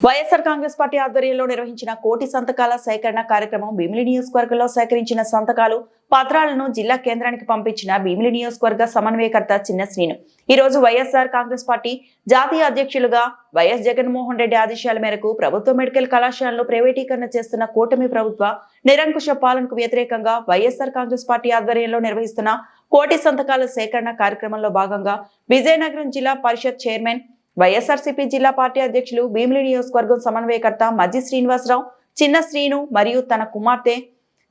YSR Congress party ఆధ్వర్యంలో నిర్వహించిన కోటి సంతకాల సేకరణ కార్యక్రమం భీమిలి నియోజకవర్గంలో సేకరించిన సంతకాలు పత్రాలను జిల్లా కేంద్రానికి పంపించిన భీమిలి నియోజకవర్గ సమన్వయకర్త చిన్న శ్రీను. ఈ రోజు వైఎస్ఆర్ కాంగ్రెస్ పార్టీ జాతీయ అధ్యక్షులుగా వైఎస్ జగన్మోహన్ రెడ్డి ఆదేశాల మేరకు ప్రభుత్వ మెడికల్ కళాశాలను ప్రైవేటీకరణ చేస్తున్న కూటమి ప్రభుత్వ నిరంకుశ పాలనకు వ్యతిరేకంగా వైఎస్ఆర్ కాంగ్రెస్ పార్టీ ఆధ్వర్యంలో నిర్వహిస్తున్న కోటి సంతకాల సేకరణ కార్యక్రమంలో భాగంగా విజయనగరం జిల్లా పరిషత్ చైర్మన్ వైఎస్ఆర్సీపీ జిల్లా పార్టీ అధ్యక్షులు భీమిలి నియోజకవర్గం సమన్వయకర్త మజ్జి శ్రీనివాసరావు చిన్న శ్రీను మరియు తన కుమార్తె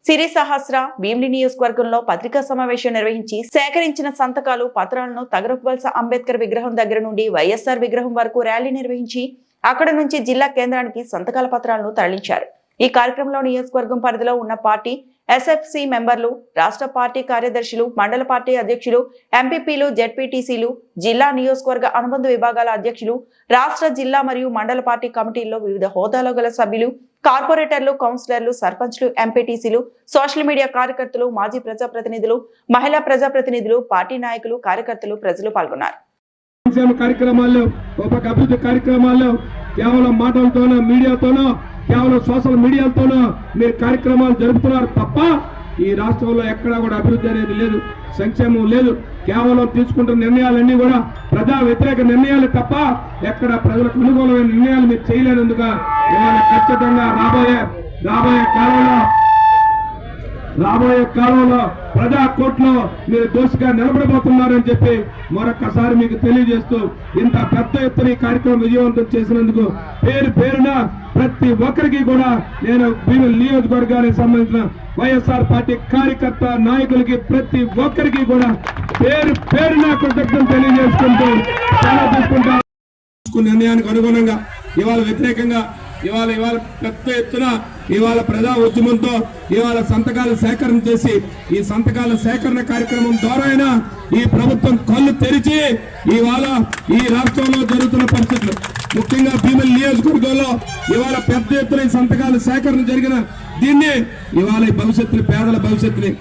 సిరి సహస్ర భీమిలి నియోజకవర్గంలో పత్రికా సమావేశం నిర్వహించి సేకరించిన సంతకాలు పత్రాలను తగరపువలస అంబేద్కర్ విగ్రహం దగ్గర నుండి వైఎస్ఆర్ విగ్రహం వరకు ర్యాలీ నిర్వహించి అక్కడ నుంచి జిల్లా కేంద్రానికి సంతకాల పత్రాలను తరలించారు. ఈ కార్యక్రమంలో నియోజకవర్గం పరిధిలో ఉన్న పార్టీ ఎస్ఎఫ్సి మెంబర్లు రాష్ట్ర పార్టీ కార్యదర్శులు మండల పార్టీ అధ్యక్షులు ఎంపీపీలు జెడ్పీటీసీలు జిల్లా నియోజకవర్గ అనుబంధ విభాగాల అధ్యక్షులు రాష్ట్ర జిల్లా మరియు మండల పార్టీ కమిటీల్లో వివిధ హోదాలో గల సభ్యులు కార్పొరేటర్లు కౌన్సిలర్లు సర్పంచ్లు ఎంపీటీసీలు సోషల్ మీడియా కార్యకర్తలు మాజీ ప్రజాప్రతినిధులు మహిళా ప్రజాప్రతినిధులు పార్టీ నాయకులు కార్యకర్తలు ప్రజలు పాల్గొన్నారు. కార్యక్రమాల్లో అభివృద్ధి కార్యక్రమాల్లో కేవలం మాటలతోనో మీడియాతోనో కేవలం సోషల్ మీడియాతోనూ మీరు కార్యక్రమాలు జరుపుతున్నారు తప్ప ఈ రాష్ట్రంలో ఎక్కడా కూడా అభివృద్ధి అనేది లేదు సంక్షేమం లేదు. కేవలం తీసుకుంటున్న నిర్ణయాలన్నీ కూడా ప్రజా వ్యతిరేక నిర్ణయాలు తప్ప ఎక్కడ ప్రజలకు అనుకూలమైన నిర్ణయాలు మీరు చేయలేనందుక ఖచ్చితంగా రాబోయే రాబోయే కాలంలో రాబోయే కాలంలో ప్రజా కోర్టులో మీరు దోషిగా నిలబడబోతున్నారని చెప్పి మరొకసారి మీకు తెలియజేస్తూ ఇంత పెద్ద ఎత్తున ఈ కార్యక్రమం విజయవంతం చేసినందుకు పేరు పేరున ప్రతి ఒక్కరికి కూడా నేను భీమిలి నియోజకవర్గానికి సంబంధించిన వైఎస్ఆర్ పార్టీ కార్యకర్త నాయకులకి ప్రతి ఒక్కరికి కూడా పేరు పేరున కృతజ్ఞతలు తెలియజేసుకుంటూ నిర్ణయానికి అనుగుణంగా ఇవాళ వ్యతిరేకంగా ఇవాళ ఇవాళ పెద్ద ఎత్తున ఇవాళ ప్రజా ఉద్యమంతో ఇవాళ సంతకాల సేకరణ చేసి ఈ సంతకాల సేకరణ కార్యక్రమం ద్వారా అయినా ఈ ప్రభుత్వం కళ్ళు తెరిచి ఇవాళ ఈ రాష్ట్రంలో జరుగుతున్న పరిస్థితులు. ముఖ్యంగా భీమిలి నియోజకవర్గంలో ఇవాళ పెద్ద ఎత్తున ఈ సంతకాల సేకరణ జరిగిన దీన్ని ఇవాళ ఈ భవిష్యత్తుని పేదల భవిష్యత్తుని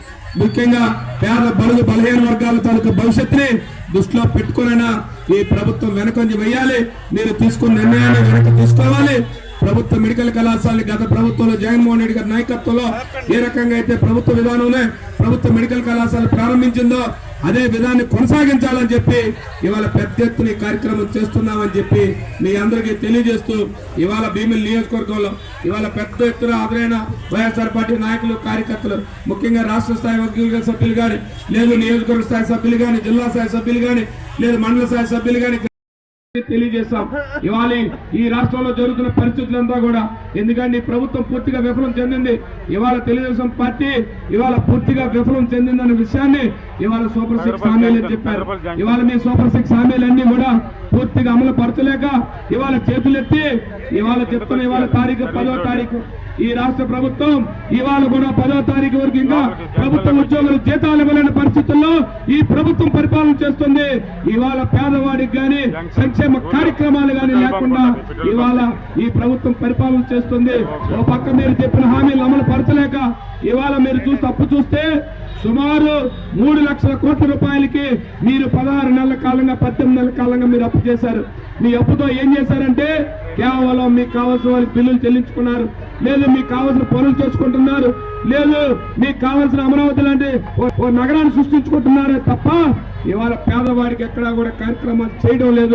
ముఖ్యంగా పేద బలుగు బలహీన వర్గాల తాలూకు భవిష్యత్తుని దృష్టిలో పెట్టుకునైనా ఈ ప్రభుత్వం వెనకంజ వేయాలి. మీరు తీసుకున్న నిర్ణయాన్ని వెనక తీసుకోవాలి. ప్రభుత్వ మెడికల్ కళాశాలని గత ప్రభుత్వంలో జగన్మోహన్ రెడ్డి గారి నాయకత్వంలో ఏ రకంగా అయితే ప్రభుత్వ విధానంలో ప్రభుత్వ మెడికల్ కళాశాల ప్రారంభించిందో అదే విధాన్ని కొనసాగించాలని చెప్పి ఇవాళ పెద్ద ఎత్తున ఈ కార్యక్రమం చేస్తున్నామని చెప్పి మీ అందరికీ తెలియజేస్తూ ఇవాళ భీమిలి నియోజకవర్గంలో ఇవాళ పెద్ద ఎత్తున ఆదరైన వైఎస్ఆర్ పార్టీ నాయకులు కార్యకర్తలు ముఖ్యంగా రాష్ట్ర స్థాయి వర్గీయ సభ్యులు కానీ లేదు నియోజకవర్గ స్థాయి సభ్యులు కానీ జిల్లా స్థాయి సభ్యులు కానీ లేదు మండల స్థాయి సభ్యులు కానీ తెలియజేస్తాం. ఇవాళ ఈ రాష్ట్రంలో జరుగుతున్న పరిస్థితులంతా కూడా ఎందుకంటే ప్రభుత్వం పూర్తిగా విఫలం చెందింది. ఇవాళ తెలుగుదేశం పార్టీ ఇవాళ పూర్తిగా విఫలం చెందిందన్న విషయాన్ని ఇవాళ సూపర్ సిక్స్ హామీలు చెప్పారు. ఇవాళ మీ సూపర్ సిక్స్ హామీలన్నీ కూడా పూర్తిగా అమలు పరచలేక ఇవాళ చేతులెత్తి ఇవాళ చెప్తున్న ఇవాళ తారీఖు పదో తారీఖు. ఈ రాష్ట్ర ప్రభుత్వం ఇవాళ కూడా పదో తారీఖు వరకు ఇంకా ప్రభుత్వ ఉద్యోగులు జీతాలు ఇవ్వలేని పరిస్థితుల్లో ఈ ప్రభుత్వం పరిపాలన చేస్తుంది. ఇవాళ పేదవాడికి గాని సంక్షేమ కార్యక్రమాలు గాని లేకుండా ఇవాళ ఈ ప్రభుత్వం పరిపాలన చేస్తుంది. ఓ పక్క మీరు చెప్పిన హామీలు అమలు పరచలేక ఇవాళ మీరు చూస్తే అప్పు చూస్తే సుమారు మూడు లక్షల కోట్ల రూపాయలకి మీరు పదహారు నెలల కాలంగా పద్దెనిమిది నెలల కాలంగా మీరు అప్పు చేశారు. మీ అప్పుతో ఏం చేశారంటే కేవలం మీకు కావాల్సిన వాళ్ళకి బిల్లులు చెల్లించుకున్నారు. లేదు మీకు కావాల్సిన పనులు చేసుకుంటున్నారు. లేదు మీకు కావాల్సిన అమరావతి లాంటి ఓ- ఓ నగరాన్ని సృష్టించుకుంటున్నారే తప్ప ఇవాళ పేదవాడికి ఎక్కడా కూడా కార్యక్రమాలు చేయడం లేదు.